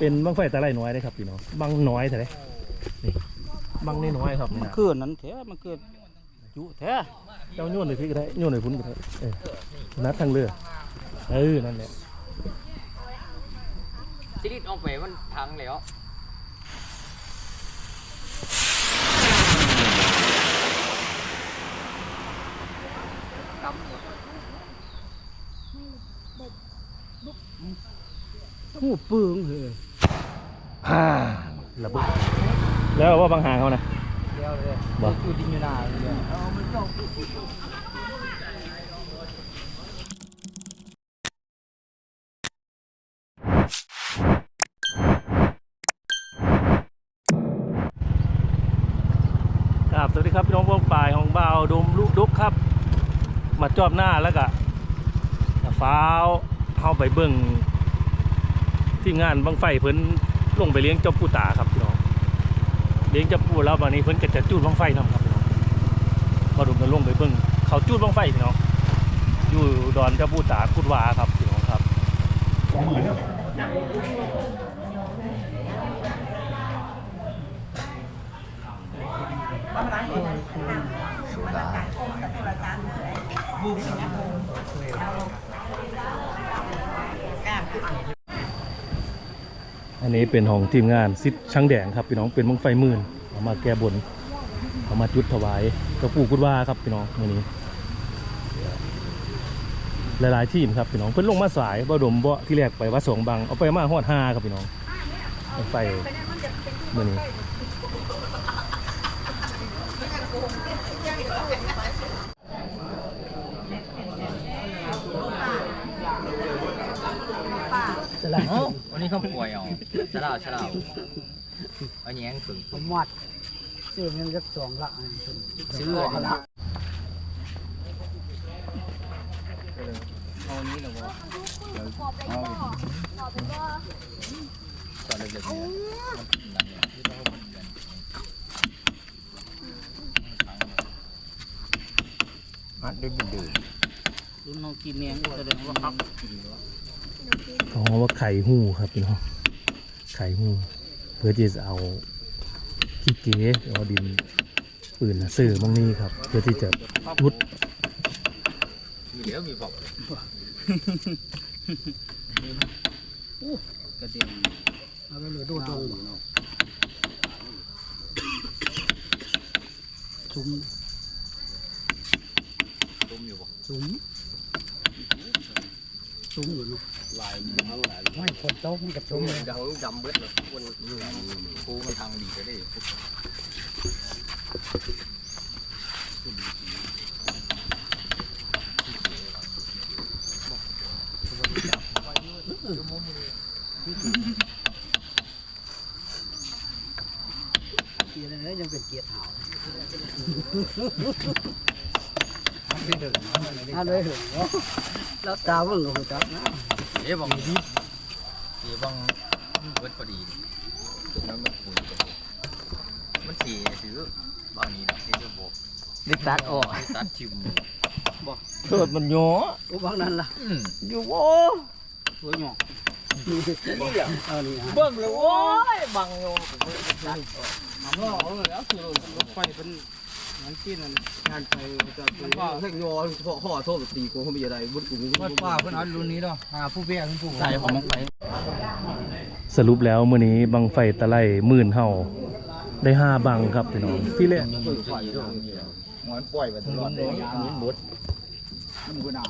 เป็นบังไฟตะไลน้อยได้ครับพี่น้องบังน้อยเท่าไหรนี่บังน้อยๆครับนี่มันนะคือนั้นแท้มันคือจุแท้เจ้าโยนเลยพี่ก็ได้โยนเลยพุ่นก็ได้เออนัดทางเรือเออนั่นแหละซีรีส์ออกไปมันพังแล้วหูปึ้งเฮ้ย ฮ่าระเบิดแล้วว่าบางหางเขานะเดียวเลยบ่อยู่ดินอยู่นาเลยเอามันต้องครับสวัสดีครับพี่น้องพวกป่ายของบ่าวดมลูกดุกครับ มาจอบหน้าแล้วก็ฟ้าวเข้าไปเบิ่งทีมงานบังไฟเพิ่น ลงไปเลี้ยงเจ้าปูตาครับพี่น้องเลี้ยงเจ้าปูแล้ววันนี้เพิ่นก็จะจูดบังไฟนํครับพี่น้องมาดูกันลงไปเบิ่งเขาจูดบังไฟพี่น้องอยู่ดอนเจ้าปูตากุดวาครับพี่น้องครับ อันนี้เป็นของทีมงานซิดช่างแดงครับพี่น้องเป็นบังไฟมื่นเอามาแก้บนเอามาจุดถวายเจ้าปู่กุดว่าครับพี่น้องมือนี้ หลายๆทีมครับพี่น้องเพิ่นลงมาสายบ่ดมบ่ที่แรกไปว่าสองบังเอาไปมาฮอดห้าครับพี่น้องบั้งไฟมือนี้สลับเอ้า วันนี้เขาป่วยเอาชะลาวชะลาวอันนี้ยังถึงผมวัดซื้อมันจักสองละอันเป็นซื้ออันนี้เอานี้นะวะตอนเล็กๆเนี่ยมันดังอย่างที่ต้องเอาเงินอัดได้บุดื้อรุ่นน้องกินเนียงก็แสดงว่าครับ เขาว่าไข่หู้ครับพี่น้องไข่หู้เพื่อที่จะเอาขี้เก๋เอาดินปืนน่ะซื้อมองนี้ครับ เพื่อที่จะรุดมีเหลือมีบอกกระเด็นเอาไปเลยโดดงซุ้มตุ้มอยู่บ่ซุ้มซุ้มอยู่เนาะ ลายมันทั้งหลายไม่ฝนตกมันกับซุ้มเลยดังดำเบิดเลยวันกูมันทางดีก็ได้เกียร์อะไรยังเป็นเกียร์เท้าเอาเลยเหรอแล้วตาเบิ่งกับจับนะ เอ๊ะบังดีเอ๊ะบังเบิดพอดีตรงนั้นมันปุ๋ยมันเสียซื้อบางนี้นะที่จะบอกดิตัดออกตัดทิมบอกเกิดมันหย้ออุบังนั้นล่ะอยู่โว้สวยหยอเบิ่งเลยโว้ยบังโยก็เออแล้วคือรถไฟเป็น งั้นที่นั่นงานไปจะเป็นว่าเทคโนโลยีข้อโทษตีกูเขาไม่ได้บุญกูว่าเพิ่นเอารุ่นนี้เนาะหาผู้เบี้ยกผู้ใส่ของมันไปสรุปแล้วมื้อนี้บังไฟตะไลหมื่นเฮาได้ห้าบังครับพี่น้องที่แรกมันปล่อยไปตลอดเลยมันบดมันก็น่า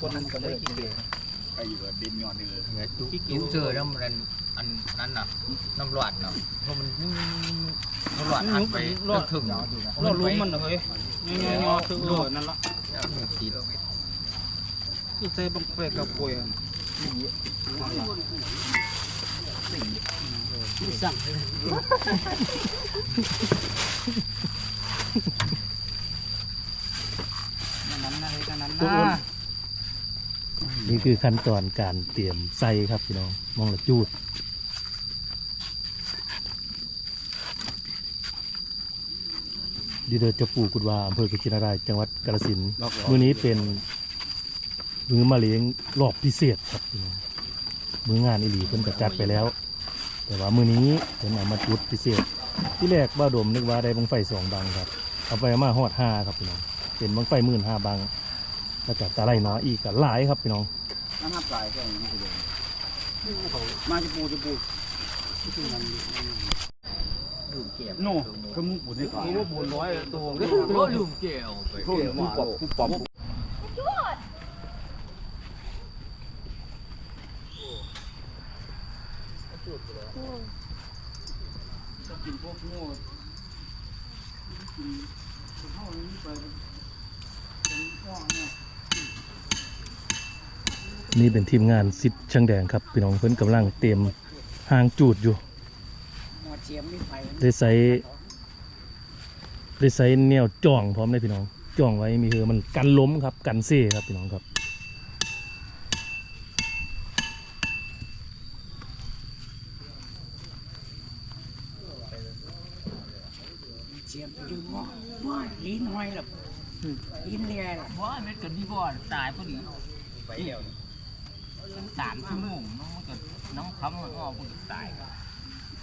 คนนั้นก็ได้กินเลยไปอยู่ดินยอนเดือเนี่ยจุเจอแล้วมัน อันนั้นน่ะน้ำร้อนเนาะเพราะมันน้ำร้อนอัดไปเลิกถึงเราลุ้มมันเฮ้ยย่อๆคือเออนั่นละตีคือใส่บังไฟกับป่วยสั่งนั้นนะเฮ้ยนั้นนะนี่คือขั้นตอนการเตรียมใส่ครับพี่น้องมองละจูด ดีเดอร์เจะปู่กุดวาอำเภอกุชินารายจังหวัดกาฬสินธุ์มื้อนี้เป็นมื้อมาเลี้ยงรอบพิเศษครับพี่น้องมืองานอีหลีเพิ่นก็จัดไปแล้ว แต่ว่ามือนี้เพิ่นเอามาจุดพิเศษ ที่แรกบ้าดมนึกว่าได้บังไฟสองบังครับ เอาไปเอามาฮอดห้าครับพี่น้องเป็นบังไฟหมื่นห้าบัง แล้วก็ตะไลน้อยอีกก็หลายครับพี่น้อง น้ำห้าปลายแค่นี้คือเดิมมาจะปูจะปู ลืมเก็บโน่คือมุกบุญนี่ก่อนกูว่าบุญร้อยตัวโอ้ลืมเก็บไปโทษมุกปอบมุกปอบกินพวกโง่กินข้าวนี้ไปเป็นก้อนเนี่ยนี่เป็นทีมงานซิดช่างแดงครับพี่น้องเพิ่นกำลังเตรียมหางจูดอยู่หมอ เจียมนี่ไปได้ใส่ได้ใส่แนวจ่องพร้อมเลยพี่น้องจ่องไว้มีคือมันกันล้มครับกันเซ่ครับพี่น้องครับเสียมไปดึงว่าว่าลิ้นห้อยหรอกลิ้นเลียหรอกว่าเม็ดกันที่บ่อนตายพอดีไปเดียวสามชั่วโมงน้องมันก็น้องคำมันออกมันก็ตาย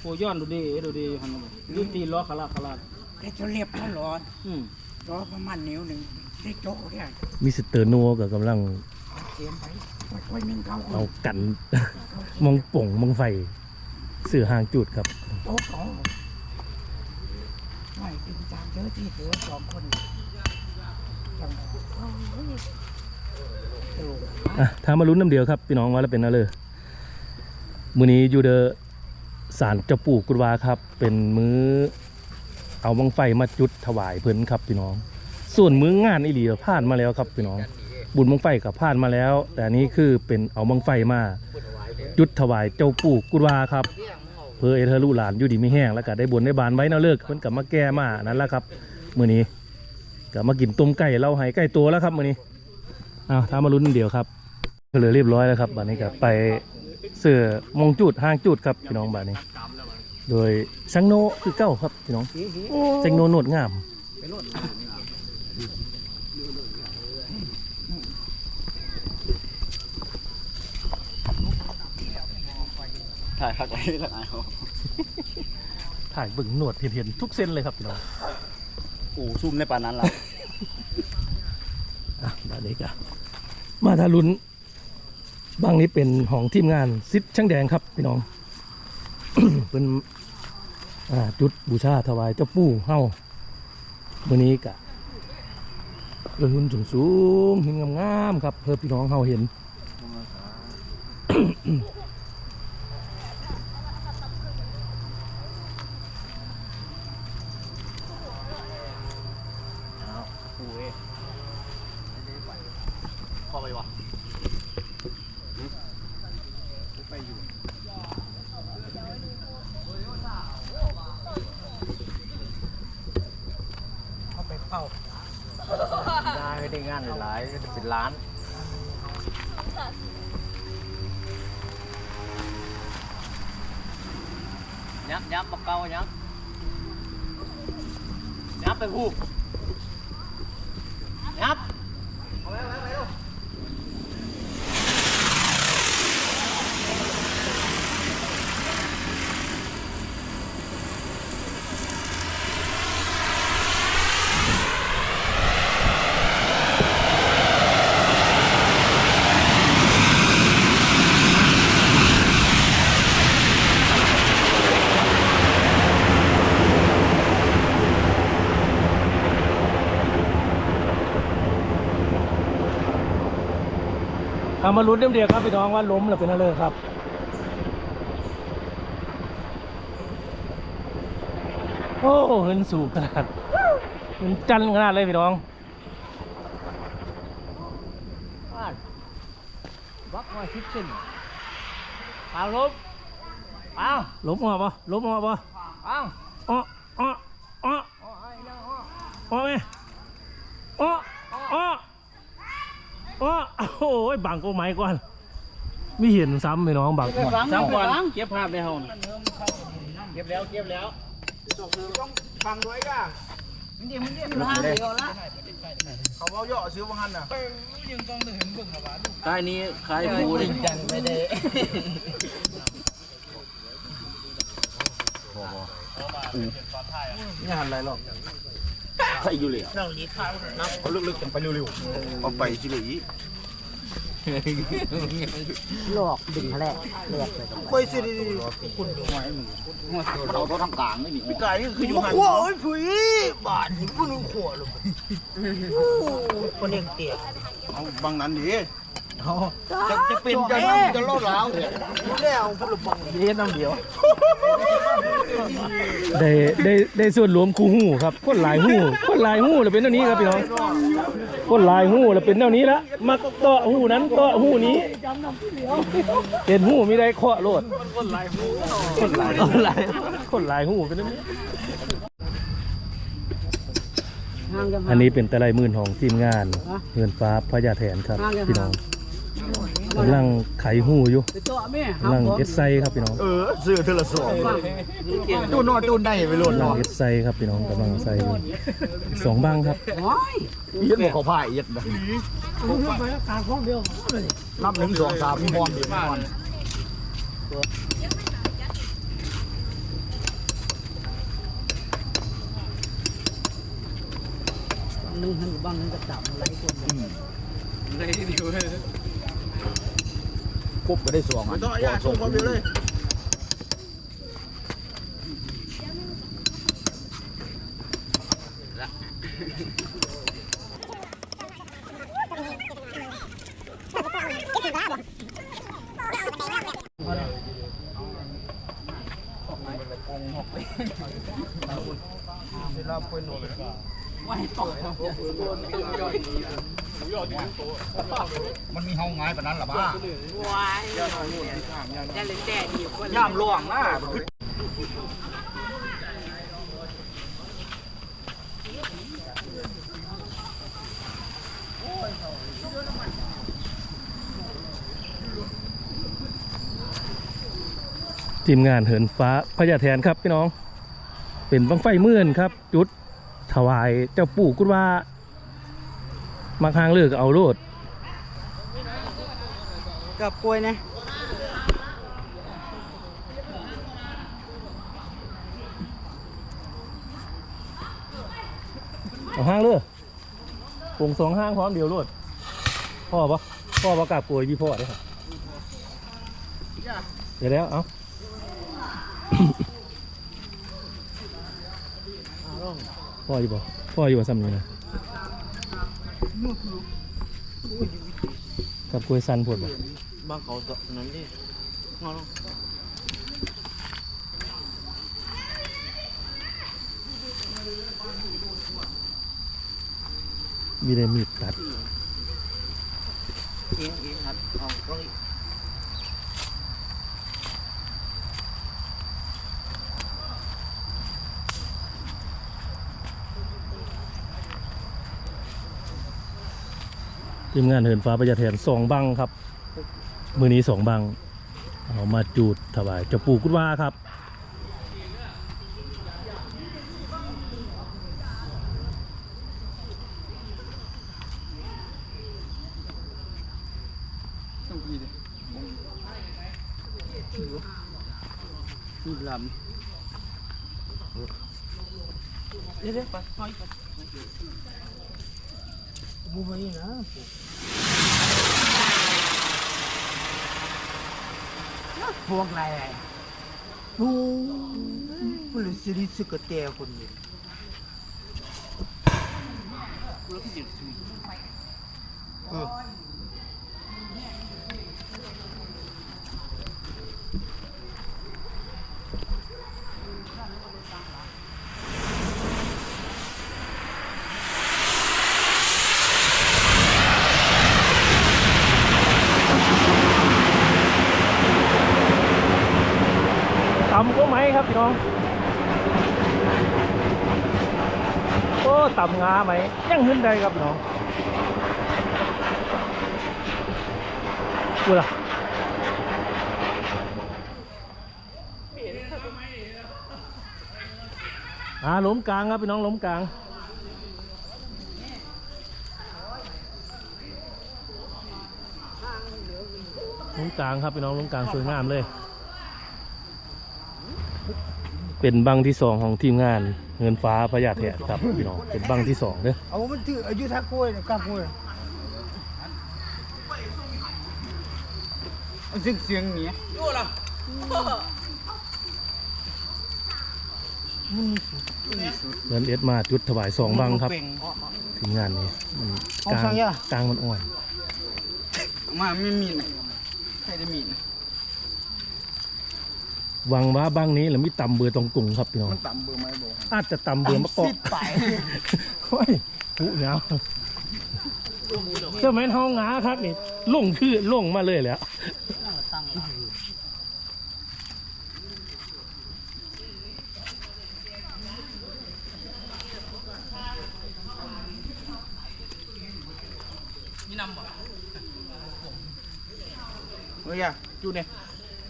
โอ้ย้อนดูดิดูดิฮันน่ะรีบตีล้อขลาดขลาดได้จะเรียบแล้วร้อนอืมร้อนประมาณนิ้วหนึ่งได้โจ๊กเนี่ยมิสเตอร์โนก็กำลังเสียมไปค่อยๆนึ่งเขาเอากันมองป่งมองไฟสื่อหางจูดครับโต๊ะเขาไม่เป็นจานเยอะที่เหลือสองคนจังหวะโอ้ยตลกอะทามาลุ้นน้ำเดียวครับ พี่น้องว่าแล้วเป็นอะไรมือนี้อยู่เดอ สารเจ้าปู่กุฎวาครับ เป็นมือเอาบังไฟมาจุดถวายเพิ่นครับพี่น้อง ส่วนมื้องานอีหลีผ่านมาแล้วครับพี่น้อง บุญบังไฟกับผ่านมาแล้ว แต่อันนี้คือเป็นเอาบังไฟมาจุดถวายเจ้าปู่กุฎวาครับเพื่อเอเธอลูกหลานอยู่ดีไม่แห้งแล้วก็ได้บุญได้บานไว้เนาะเลิกเพิ่นกลับมาแก้มานั่นแหละครับมื้อนี้ก็มากินต้มไก่เราให้ไก่ตัวแล้วครับมื้อนี้อ้าวถ้ามาลุ้นเดียวครับก็เลยเรียบร้อยแล้วครับบัดนี้ก็ไป เสือมงจุดห้างจุดครับพี่น้องบัดนี้ โดยช่างโนคือเก้าครับพี่น้องช่างโนโนดงามถ่ายพักไว้ละไอ้เขาถ่ายเบึงหนวดเห็นๆทุกเส้นเลยครับพี่น้องโอ้ซุ่มในปานนั้นล่ะอะบัดนี้ก็มาทารุน บางนี้เป็นของทีมงานซิดช่างแดงครับพี่น้อง เป็นอ่าจุดบูชาถวายเจ้าปู่เฮาวันนี้กะเออหุ่นสูงสูงหินงามๆครับ เพื่อพี่น้องเฮาเห็น ปูเอ้พอไปวะ เขาไปเฝ้า ได้ไม่ได้งานหลายก็เป็น ล้าน ยับยับปากเกายับยับไปพูยับ เอามาลุ้นเดียวเดียวครับพี่น้องว่าล้มหรือเป็นอะไรครับโอ้เหินสูงขนาดเหินจันทร์ขนาดเลยพี่น้องบ้านวักมาสิบเซนเอาลบเอาล้มออกปะล้มออกปะเอาอ้ออ้ออ้อเอาไอ้ยังเอาอ้อไหมอ้ออ้อ อ้อโอ้ยบังก็ไม้ก่อนไม่เห็นซ้ำพี่น้องบังก่อนสามวันเก็บภาพในห้องเก็บแล้วเก็บแล้วต้องฟังด้วยก่ะเขาเอาย่อซื้อวังหันน่ะกายนี้คายปูนี่นี่หันอะไรหรอก ใส่อยู่เลยเอาลึกๆจังไปเร็วๆเอาไปสิเลยลอกดึงแหลกแหลกเลยไปสิคุณดูไว้มึงเราต้องทำกลางนี่นี่พี่กายนี่คืออยู่หันโอ้ยผุยบาดนี่ผู้นึงขวดเลยคนเลี้ยงเตี๋ยเอาบางนั้นดิจะจะเป็นจะนั่งจะโลดแล้วเนี่ยแล้วผู้ละบังเย็นน้ำเดียว ได้ได้ได้ส่วนรวมคู่หูครับคนหลายหูคนหลายหูแล้วเป็นเท่านี้ครับพี่น้องคนหลายหูแล้วเป็นเท่านี้ละมักเตาะหูนั้นเตาะหูนี้เห็นหูมีได้เคาะโลดคนหลายหูคนหลายคนหลายคนหลายหูเป็นเท่านี้อันนี้เป็นแต่ลมือของทีมงานเงินฟ้าพญาแถนครับพี่น้อง กำลังไขหูอยู่ไปต่อแม่กำลังเอ็ดไซครับพี่น้องเออซื้อเทอละสองตู้นอนตู้ได้ไปโลดกำลังเนาะเอ็ดไซครับพี่น้องกำลังใส่อยู่สองบ้างครับโอ้ยเย็ดบอกเขาพ่ายเย็ดนะผมไปกลางห้องเดียวนับหนึ่งสองสามพรเดียวพรนึงหันบังนึงกระจับอะไรคน ปุ๊บก็ได้สองอะต่อยาส่งความเดียวเลย มันมีห้องไงปะนั้นหรอบ้า ว้ายจะเลยแต่ดีคนย่ามล่วงนะทีมงานเหินฟ้าพญาแทนครับพี่น้อง เป็นบังไฟเมื่อนครับ จุดถวายเจ้าปู่กุดว่ามาทางเลือกเอาโลดกับกล้วยนะ เอาห้างเลยปงสองห้างพร้อมเดียวโลดพ่อปะพ่อประกาศป่วยพี่พ่อได้ครับเดี๋ยวแล้วเอาพ่ออยู่บ่พ่ออยู่บ่ซ้ำนี่นะกับกล้วยซันพดบ่บ้านเขาตนั้นดิงอลง มีได้มีดตัดเอียงเอียงครับเอาลงอีกทีมงานเหินฟ้าประหยัดแทนสองบังครับ มือนี้สองบัง เอามาจูดถวายเจ้าปู่กุดว่าครับ ต้องกีเลยนี่ลำเดี๋ยวไปไปบูมนี่นะพวกอะไรโอ้มันเลยสิริสกเตะคนนี้ ครับพี่น้อง โอ้ต่ำงาไหมยังขึ้นได้ครับน้องกูล่ะอ่าหลุมกลางครับพี่น้องหลุมกลางหลุมกลางครับพี่น้องหลุมกลางสวยงามเลย เป็นบังที่สองของทีมงานเงินฟ้าพญาแถนครับพี่น้องเป็นบังที่สองเด้อเอามันถืออายุทักกล้วยเนี่ยกล้ามกล้วยเอาเสียงเสียงเนี้ยเงินเอสมาจุดถวายสองบังครับเป่งทีมงานนี้มันเอากลางสั่งยากลางมันอ่อนมาไม่มีนะใครได้มีนะ วังว่าบังนี้แล้วมีตำเบือตรงกลุ่งครับพี่น้องมันต่ำเบอร์ไหมบอกอาจจะตำเบือมะกอกสิบไปโอ้ยผู้เงาเจ้าแม่นห้องงาครับนี่ลงคือลงมาเลยแหล้วเฮ้ยอะจุดเนี่ย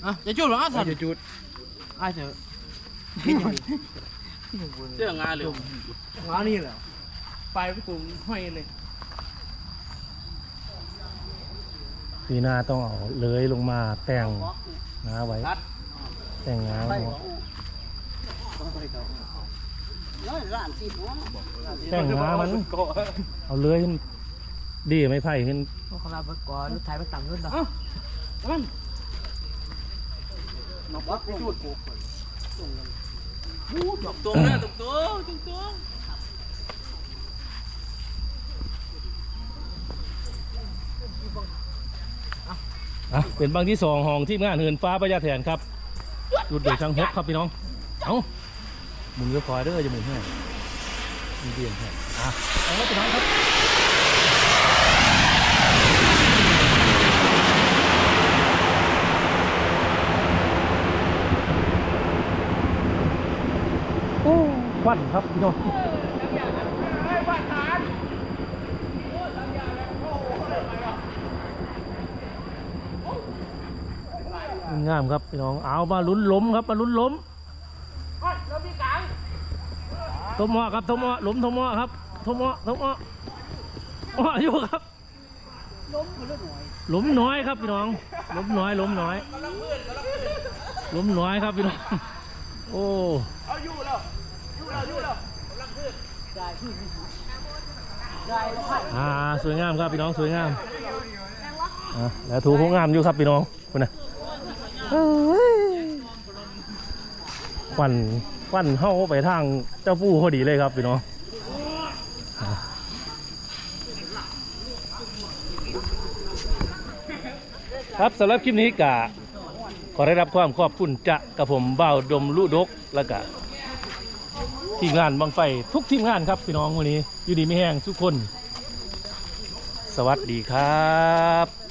อะจะจุดหรออะสัเอาตว์จะจุดอะเถอะเรื่องงานเลยงานนี่เหรอไปไปตรงห้อยเลยปีหน้าต้องเอาเลยลงมาแต่งงาไว้ แต่งงาไว้แต่งงามันเอาเลยขึ้นดีไม่ไผ่ขึ้นพวกเราไปก่อนรถไถไปต่ำรถเนาะน้ องปักจุดตัวเนี่ยตัวตัวตัวตัวอะเป็นบางที่สองของทีมงานเหินฟ้าประยาแทนครับจุดเดือดช่างฮกครับพี่น้อง เอ้าหมุนเรือคอยเด้อจะหมุนให้มีเดียนให้อะเอาละพี่น้องครับ โอ้ ควันครับพี่น้องงามครับพี่น้องเอามาลุ้นล้มครับมาลุ้นล้มทมอครับทมอล้มทมอครับทมอทมออ้ออยู่ครับล้มน้อยครับพี่น้องล้มน้อยล้มน้อยล้มน้อยครับพี่น้องโอ้ อ่าสวยงามครับพี่น้องสวยงามอะแล้วถูกงามอยู่ครับพี่น้องคุณนะเอ้ยควันควันเข้าไปทางเจ้าปู่พอดีเลยครับพี่น้องอะครับสำหรับคลิปนี้กะ ขอได้รับความขอบคุณจะกับผมเบ้าวดมลุดกแล้วก็ ทีมงานบางไฟทุกทีมงานครับพี่น้องวันนี้ อยู่ดีไม่แห้งทุกคน สวัสดีครับ